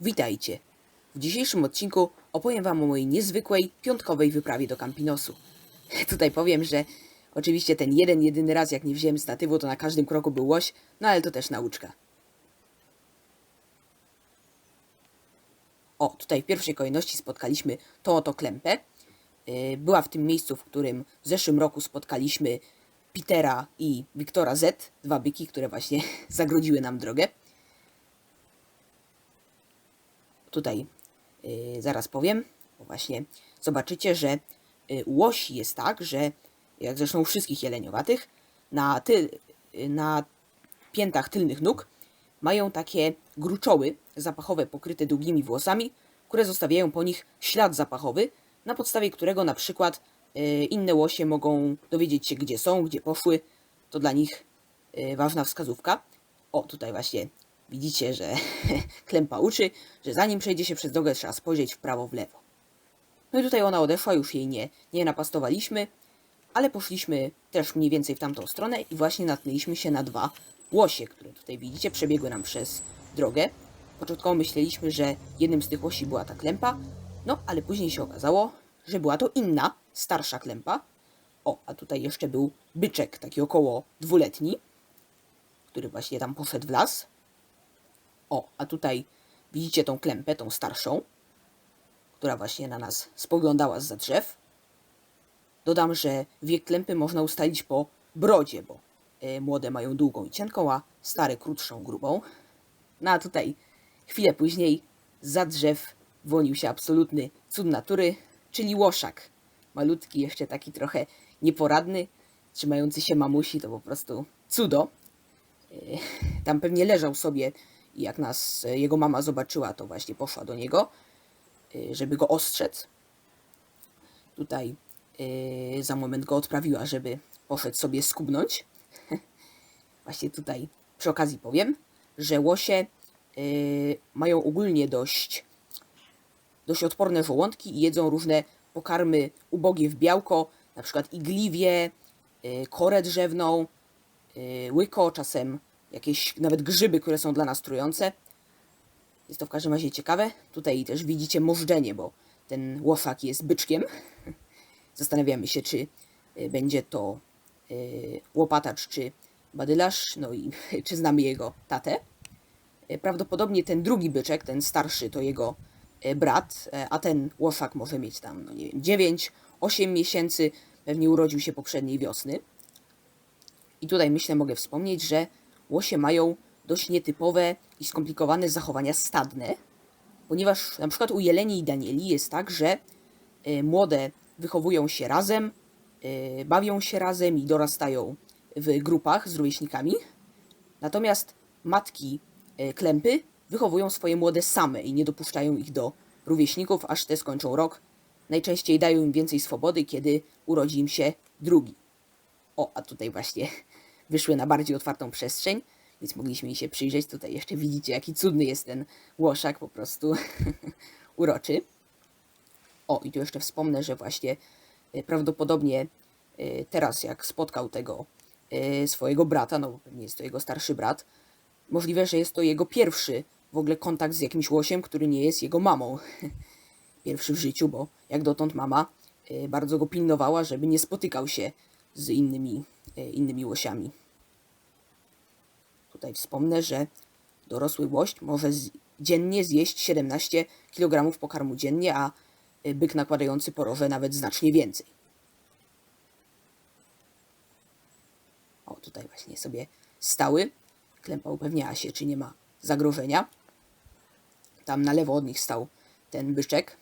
Witajcie! W dzisiejszym odcinku opowiem Wam o mojej niezwykłej, piątkowej wyprawie do Campinosu. Tutaj powiem, że oczywiście ten jeden, jedyny raz jak nie wziąłem statywu, to na każdym kroku był łoś, no ale to też nauczka. O, tutaj w pierwszej kolejności spotkaliśmy tą oto klępę. Yy, Była w tym miejscu, w którym w zeszłym roku spotkaliśmy Petera i Wiktora Z, dwa byki, które właśnie zagrodziły nam drogę. Tutaj y, zaraz powiem, bo właśnie zobaczycie, że y, łosi jest tak, że jak zresztą u wszystkich jeleniowatych, na, ty, y, na piętach tylnych nóg mają takie gruczoły zapachowe pokryte długimi włosami, które zostawiają po nich ślad zapachowy, na podstawie którego na przykład y, inne łosie mogą dowiedzieć się, gdzie są, gdzie poszły. To dla nich ważna wskazówka. O, tutaj właśnie widzicie, że klępa uczy, że zanim przejdzie się przez drogę, trzeba spojrzeć w prawo, w lewo. No i tutaj ona odeszła, już jej nie, nie napastowaliśmy, ale poszliśmy też mniej więcej w tamtą stronę i właśnie natknęliśmy się na dwa łosie, które tutaj widzicie, przebiegły nam przez drogę. Początkowo myśleliśmy, że jednym z tych łosi była ta klępa, no ale później się okazało, że była to inna, starsza klępa. O, a tutaj jeszcze był byczek, taki około dwuletni, który właśnie tam poszedł w las. O, a tutaj widzicie tą klępę, tą starszą, która właśnie na nas spoglądała z drzew. Dodam, że wiek klępy można ustalić po brodzie, bo e, młode mają długą i cienką, a stare krótszą, grubą. No a tutaj chwilę później za drzew wyłonił się absolutny cud natury, czyli łoszak. Malutki, jeszcze taki trochę nieporadny, trzymający się mamusi, to po prostu cudo. E, Tam pewnie leżał sobie i jak nas e, jego mama zobaczyła, to właśnie poszła do niego, e, żeby go ostrzec. Tutaj e, za moment go odprawiła, żeby poszedł sobie skubnąć. Właśnie tutaj przy okazji powiem, że łosie mają ogólnie dość, dość odporne żołądki i jedzą różne pokarmy ubogie w białko, na przykład igliwie, korę drzewną, łyko, czasem jakieś nawet grzyby, które są dla nas trujące. Jest to w każdym razie ciekawe. Tutaj też widzicie możdżenie, bo ten łoszak jest byczkiem. Zastanawiamy się, czy y, będzie to y, łopatacz, czy badylarz, no i czy znamy jego tatę. Y, Prawdopodobnie ten drugi byczek, ten starszy, to jego brat, a ten łoszak może mieć tam, no nie wiem, 9, 8 miesięcy, pewnie urodził się poprzedniej wiosny. I tutaj myślę, mogę wspomnieć, że łosie mają dość nietypowe i skomplikowane zachowania stadne, ponieważ na przykład u jeleni i danieli jest tak, że y, młode wychowują się razem, y, bawią się razem i dorastają w grupach z rówieśnikami, natomiast matki y, klępy wychowują swoje młode same i nie dopuszczają ich do rówieśników, aż te skończą rok. Najczęściej dają im więcej swobody, kiedy urodzi im się drugi. O, a tutaj właśnie wyszły na bardziej otwartą przestrzeń, więc mogliśmy jej się przyjrzeć. Tutaj jeszcze widzicie, jaki cudny jest ten łoszak, po prostu uroczy. O, i tu jeszcze wspomnę, że właśnie y, prawdopodobnie y, teraz, jak spotkał tego y, swojego brata, no bo pewnie jest to jego starszy brat, możliwe, że jest to jego pierwszy w ogóle kontakt z jakimś łosiem, który nie jest jego mamą. Pierwszy w życiu, bo jak dotąd mama bardzo go pilnowała, żeby nie spotykał się z innymi, y, innymi łosiami. Tutaj wspomnę, że dorosły łoś może z, dziennie zjeść 17 kg pokarmu dziennie, a y, byk nakładający poroże nawet znacznie więcej. O, tutaj właśnie sobie stały. Klępa upewniała się, czy nie ma zagrożenia. Tam na lewo od nich stał ten byczek.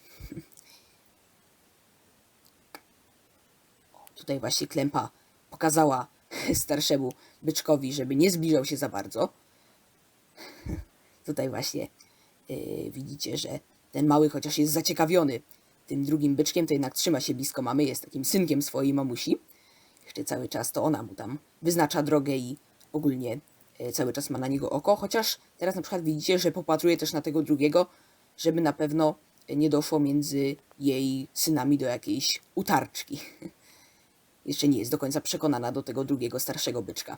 O, tutaj właśnie klępa pokazała starszemu byczkowi, żeby nie zbliżał się za bardzo. Tutaj właśnie yy, widzicie, że ten mały, chociaż jest zaciekawiony tym drugim byczkiem, to jednak trzyma się blisko mamy, jest takim synkiem swojej mamusi. Jeszcze cały czas to ona mu tam wyznacza drogę i ogólnie yy, cały czas ma na niego oko, chociaż teraz na przykład widzicie, że popatruje też na tego drugiego, żeby na pewno nie doszło między jej synami do jakiejś utarczki. Jeszcze nie jest do końca przekonana do tego drugiego, starszego byczka.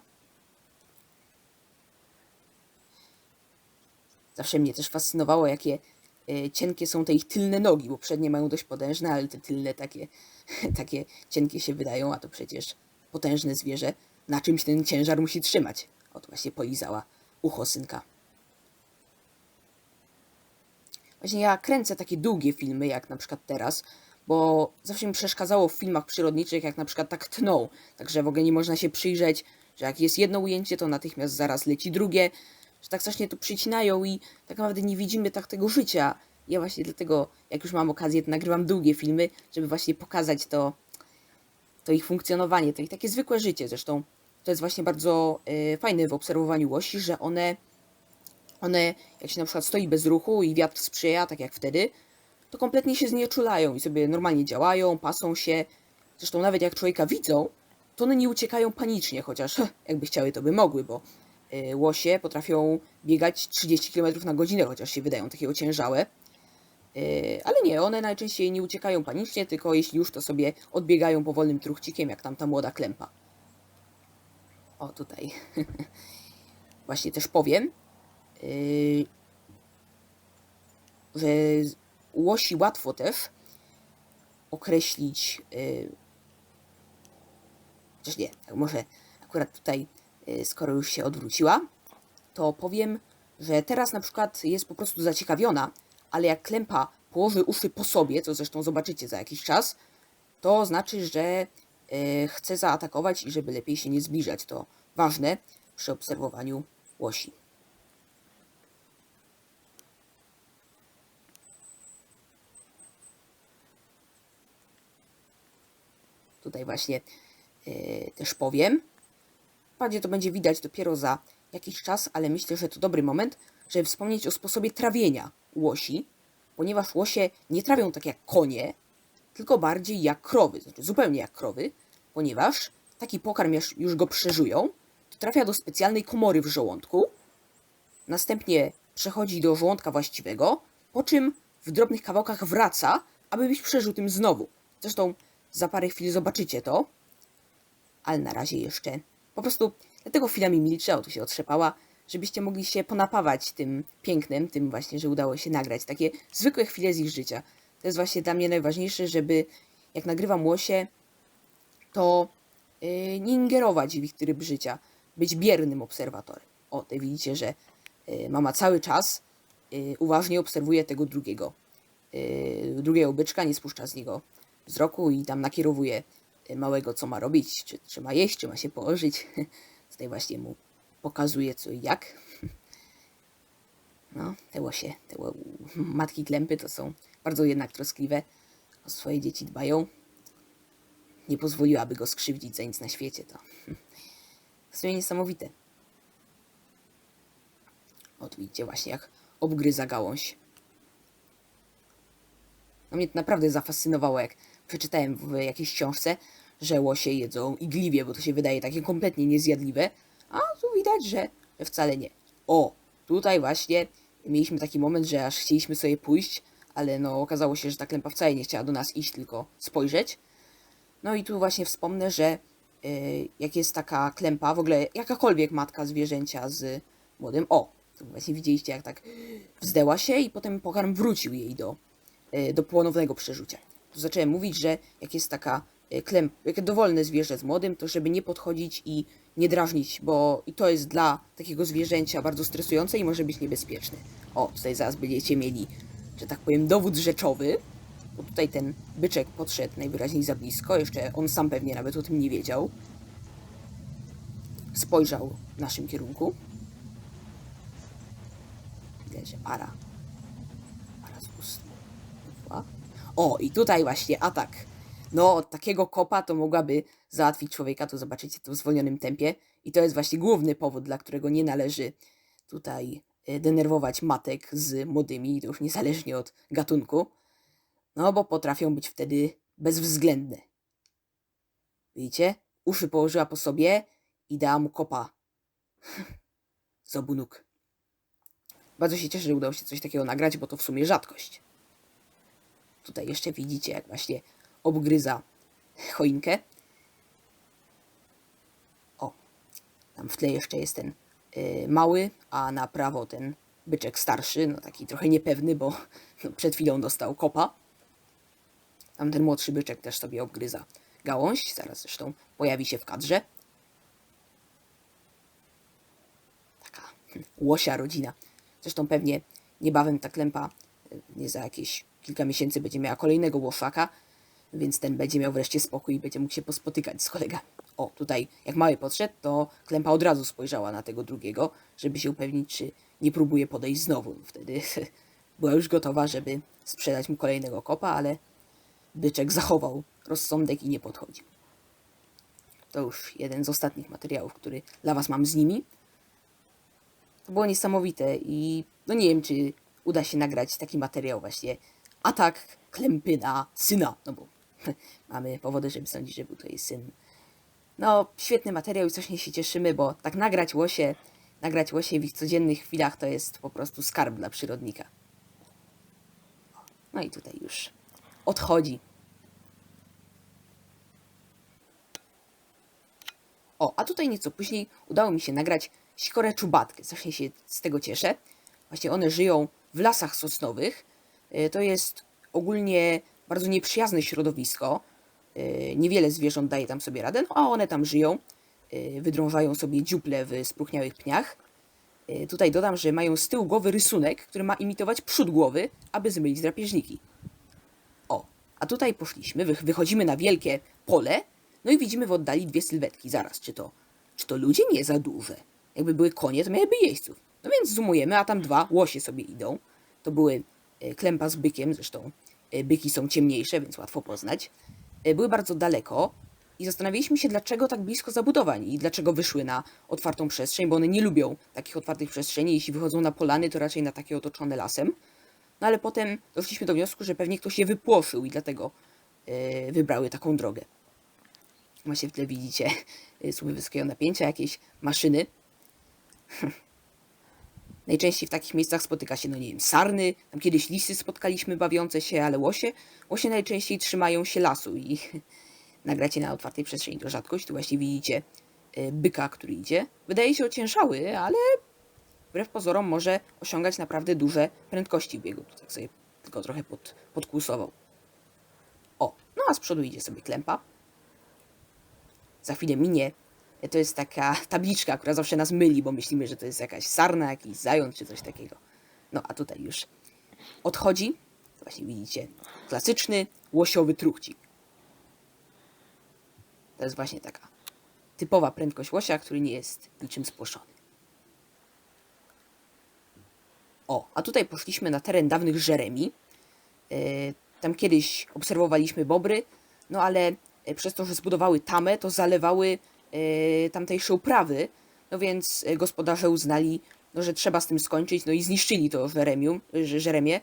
Zawsze mnie też fascynowało, jakie e, cienkie są te ich tylne nogi, bo przednie mają dość potężne, ale te tylne takie, takie cienkie się wydają, a to przecież potężne zwierzę. Na czymś ten ciężar musi trzymać. Oto właśnie polizała ucho synka. Właśnie ja kręcę takie długie filmy, jak na przykład teraz, bo zawsze mi przeszkadzało w filmach przyrodniczych, jak na przykład tak tną. Także w ogóle nie można się przyjrzeć, że jak jest jedno ujęcie, to natychmiast zaraz leci drugie, że tak strasznie to przycinają i tak naprawdę nie widzimy tak tego życia. Ja właśnie dlatego, jak już mam okazję, to nagrywam długie filmy, żeby właśnie pokazać to, to ich funkcjonowanie, to ich takie zwykłe życie. Zresztą to jest właśnie bardzo y, fajne w obserwowaniu łosi, że one, one, jak się na przykład stoi bez ruchu i wiatr sprzyja, tak jak wtedy, to kompletnie się znieczulają i sobie normalnie działają, pasą się. Zresztą nawet jak człowieka widzą, to one nie uciekają panicznie, chociaż jakby chciały, to by mogły, bo y, łosie potrafią biegać 30 km na godzinę, chociaż się wydają takie ociężałe. Y, ale nie, one najczęściej nie uciekają panicznie, tylko jeśli już, to sobie odbiegają powolnym truchcikiem, jak tamta młoda klępa. O, tutaj. Właśnie też powiem, yy, że łosi łatwo też określić, yy, chociaż nie, tak może akurat tutaj, yy, skoro już się odwróciła, to powiem, że teraz na przykład jest po prostu zaciekawiona, ale jak klępa położy uszy po sobie, co zresztą zobaczycie za jakiś czas, to znaczy, że yy, chce zaatakować i żeby lepiej się nie zbliżać. To ważne przy obserwowaniu łosi. Tutaj właśnie yy, też powiem. Wprawdzie to będzie widać dopiero za jakiś czas, ale myślę, że to dobry moment, żeby wspomnieć o sposobie trawienia łosi, ponieważ łosie nie trawią tak jak konie, tylko bardziej jak krowy, znaczy zupełnie jak krowy, ponieważ taki pokarm już, już go przeżują, to trafia do specjalnej komory w żołądku, następnie przechodzi do żołądka właściwego, po czym w drobnych kawałkach wraca, aby być przerzutym znowu. Zresztą za parę chwil zobaczycie to, ale na razie jeszcze. Po prostu dlatego chwilami milczę, o tu się otrzepała, żebyście mogli się ponapawać tym pięknem, tym właśnie, że udało się nagrać. Takie zwykłe chwile z ich życia. To jest właśnie dla mnie najważniejsze, żeby jak nagrywam łosie, to yy, nie ingerować w ich tryb życia, być biernym obserwatorem. O, tutaj widzicie, że yy, mama cały czas yy, uważnie obserwuje tego drugiego, yy, drugiego byczka, nie spuszcza z niego wzroku i tam nakierowuje yy, małego, co ma robić, czy, czy ma jeść, czy ma się położyć. Tutaj właśnie mu pokazuje co i jak. No, te łosie, te matki klępy to są bardzo jednak troskliwe. O swoje dzieci dbają. Nie pozwoliłaby go skrzywdzić za nic na świecie. To w sumie niesamowite. O, tu widzicie właśnie jak obgryza gałąź. No mnie to naprawdę zafascynowało, jak przeczytałem w jakiejś książce, że łosie jedzą igliwie, bo to się wydaje takie kompletnie niezjadliwe, a tu widać, że, wcale nie. O, tutaj właśnie mieliśmy taki moment, że aż chcieliśmy sobie pójść, ale no okazało się, że ta klępa wcale nie chciała do nas iść, tylko spojrzeć. No i tu właśnie wspomnę, że y, jak jest taka klępa, w ogóle jakakolwiek matka zwierzęcia z młodym, o, tu właśnie widzieliście jak tak wzdęła się i potem pokarm wrócił jej do, y, do ponownego przerzucia. Tu zacząłem mówić, że jak jest taka y, klęp, jak dowolne zwierzę z młodym, to żeby nie podchodzić i nie drażnić, bo i to jest dla takiego zwierzęcia bardzo stresujące i może być niebezpieczne. O, tutaj zaraz będziecie mieli, że tak powiem, dowód rzeczowy, bo tutaj ten byczek podszedł najwyraźniej za blisko, jeszcze on sam pewnie nawet o tym nie wiedział. Spojrzał w naszym kierunku. Widać, że. Para z ust. Była. O, i tutaj właśnie atak. No, takiego kopa to mogłaby załatwić człowieka, to zobaczycie to w zwolnionym tempie. I to jest właśnie główny powód, dla którego nie należy tutaj e, denerwować matek z młodymi, to już niezależnie od gatunku. No, bo potrafią być wtedy bezwzględne. Widzicie? Uszy położyła po sobie i dała mu kopa. Z obu nóg. Bardzo się cieszę, że udało się coś takiego nagrać, bo to w sumie rzadkość. Tutaj jeszcze widzicie, jak właśnie obgryza choinkę. O, tam w tle jeszcze jest ten y, mały, a na prawo ten byczek starszy, no taki trochę niepewny, bo no, przed chwilą dostał kopa. Tamten młodszy byczek też sobie obgryza gałąź, zaraz zresztą pojawi się w kadrze. Taka łosia rodzina. Zresztą pewnie niebawem ta klępa, y, nie za jakieś kilka miesięcy będzie miała kolejnego łoszaka, więc ten będzie miał wreszcie spokój i będzie mógł się pospotykać z kolegami. O, tutaj jak mały podszedł, to klępa od razu spojrzała na tego drugiego, żeby się upewnić, czy nie próbuje podejść znowu. Wtedy była już gotowa, żeby sprzedać mu kolejnego kopa, ale byczek zachował rozsądek i nie podchodził. To już jeden z ostatnich materiałów, który dla Was mam z nimi. To było niesamowite i no nie wiem, czy uda się nagrać taki materiał właśnie atak klępy na syna, no bo mamy powody, żeby sądzić, że był to jej syn. No, świetny materiał i strasznie się cieszymy, bo tak nagrać łosie, nagrać łosie w ich codziennych chwilach to jest po prostu skarb dla przyrodnika. No i tutaj już odchodzi. O, a tutaj nieco później udało mi się nagrać sikorę czubatkę. Strasznie się z tego cieszę. Właśnie one żyją w lasach sosnowych. E, To jest ogólnie bardzo nieprzyjazne środowisko. E, Niewiele zwierząt daje tam sobie radę, no a one tam żyją. E, Wydrążają sobie dziuple w spróchniałych pniach. Tutaj dodam, że mają z tyłu głowy rysunek, który ma imitować przód głowy, aby zmylić drapieżniki. O, a tutaj poszliśmy, wych- wychodzimy na wielkie pole, no i widzimy w oddali dwie sylwetki. Zaraz, czy to, czy to ludzie nie za duże? Jakby były konie, to miałyby jeźdźców. No więc zoomujemy, a tam dwa łosie sobie idą. To były klępa z bykiem, zresztą e, byki są ciemniejsze, więc łatwo poznać. E, Były bardzo daleko i zastanawialiśmy się, dlaczego tak blisko zabudowań i dlaczego wyszły na otwartą przestrzeń, bo one nie lubią takich otwartych przestrzeni. Jeśli wychodzą na polany, to raczej na takie otoczone lasem. No ale potem doszliśmy do wniosku, że pewnie ktoś je wypłoszył i dlatego e, wybrały taką drogę. Właśnie w tle widzicie słupy wysokiego napięcia, jakieś maszyny. Najczęściej w takich miejscach spotyka się, no nie wiem, sarny. Tam kiedyś lisy spotkaliśmy bawiące się, ale łosie, łosie najczęściej trzymają się lasu i nagracie na otwartej przestrzeni to rzadkość. Tu właśnie widzicie y, byka, który idzie. Wydaje się ociężały, ale wbrew pozorom może osiągać naprawdę duże prędkości biegu. Tu tak sobie tylko trochę pod, podkłusował. O, no a z przodu idzie sobie klępa za chwilę minie. To jest taka tabliczka, która zawsze nas myli, bo myślimy, że to jest jakaś sarna, jakiś zając czy coś takiego. No a tutaj już odchodzi. Właśnie widzicie, klasyczny łosiowy truchcik. To jest właśnie taka typowa prędkość łosia, który nie jest niczym spłoszony. O, a tutaj poszliśmy na teren dawnych Żeremi. E, Tam kiedyś obserwowaliśmy bobry, no ale e, przez to, że zbudowały tamę, to zalewały tamtejsze uprawy, no więc e, gospodarze uznali, no, że trzeba z tym skończyć, no i zniszczyli to żeremium, że- żeremię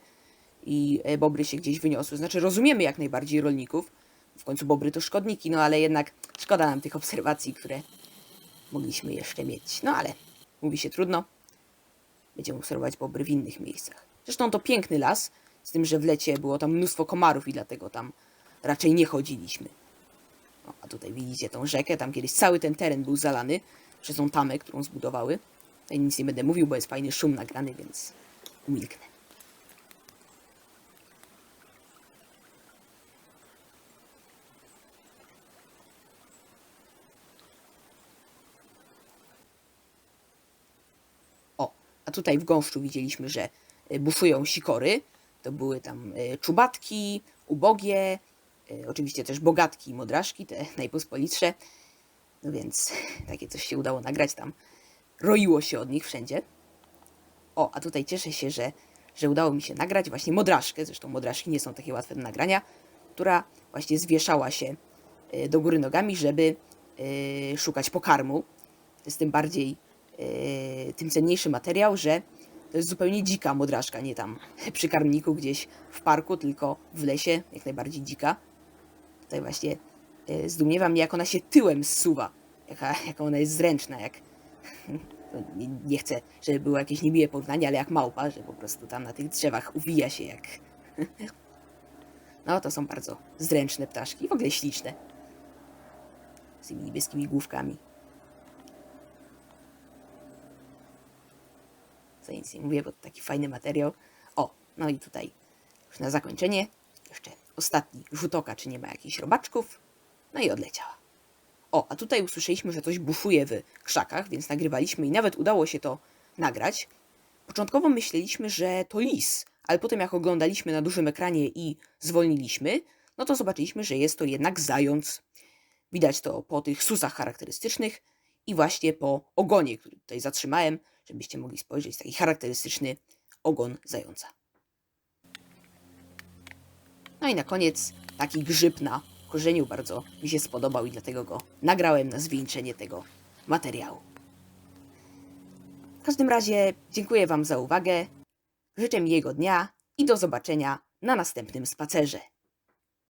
i e, bobry się gdzieś wyniosły. Znaczy rozumiemy jak najbardziej rolników, w końcu bobry to szkodniki, no ale jednak szkoda nam tych obserwacji, które mogliśmy jeszcze mieć. No ale mówi się trudno, będziemy obserwować bobry w innych miejscach. Zresztą to piękny las, z tym, że w lecie było tam mnóstwo komarów i dlatego tam raczej nie chodziliśmy. A tutaj widzicie tą rzekę, tam kiedyś cały ten teren był zalany przez tą tamę, którą zbudowały. Tutaj nic nie będę mówił, bo jest fajny szum nagrany, więc umilknę. O, a tutaj w gąszczu widzieliśmy, że y, buszują sikory. To były tam y, czubatki, ubogie, oczywiście też bogatki i modraszki, te najpospolitsze. No więc takie coś się udało nagrać tam. Roiło się od nich wszędzie. O, a tutaj cieszę się, że, że udało mi się nagrać właśnie modraszkę, zresztą modraszki nie są takie łatwe do nagrania, która właśnie zwieszała się y, do góry nogami, żeby y, szukać pokarmu. To jest tym bardziej, tym cenniejszy materiał, że to jest zupełnie dzika modraszka, nie tam przy karmniku gdzieś w parku, tylko w lesie, jak najbardziej dzika. Tutaj właśnie y, zdumiewa mnie, jak ona się tyłem zsuwa, jaka, jaka ona jest zręczna, jak... Nie, nie chcę, żeby było jakieś niemiłe porównanie, ale jak małpa, że po prostu tam na tych drzewach uwija się jak... No, to są bardzo zręczne ptaszki w ogóle śliczne. Z tymi niebieskimi główkami. Tutaj nic nie mówię, bo to taki fajny materiał. O, no i tutaj już na zakończenie jeszcze ostatni rzut oka, czy nie ma jakichś robaczków. No i odleciała. O, a tutaj usłyszeliśmy, że coś buszuje w krzakach, więc nagrywaliśmy i nawet udało się to nagrać. Początkowo myśleliśmy, że to lis, ale potem jak oglądaliśmy na dużym ekranie i zwolniliśmy, no to zobaczyliśmy, że jest to jednak zając. Widać to po tych susach charakterystycznych i właśnie po ogonie, który tutaj zatrzymałem, żebyście mogli spojrzeć, taki charakterystyczny ogon zająca. No i na koniec taki grzyb na korzeniu bardzo mi się spodobał i dlatego go nagrałem na zwieńczenie tego materiału. W każdym razie dziękuję Wam za uwagę, życzę miłego dnia i do zobaczenia na następnym spacerze.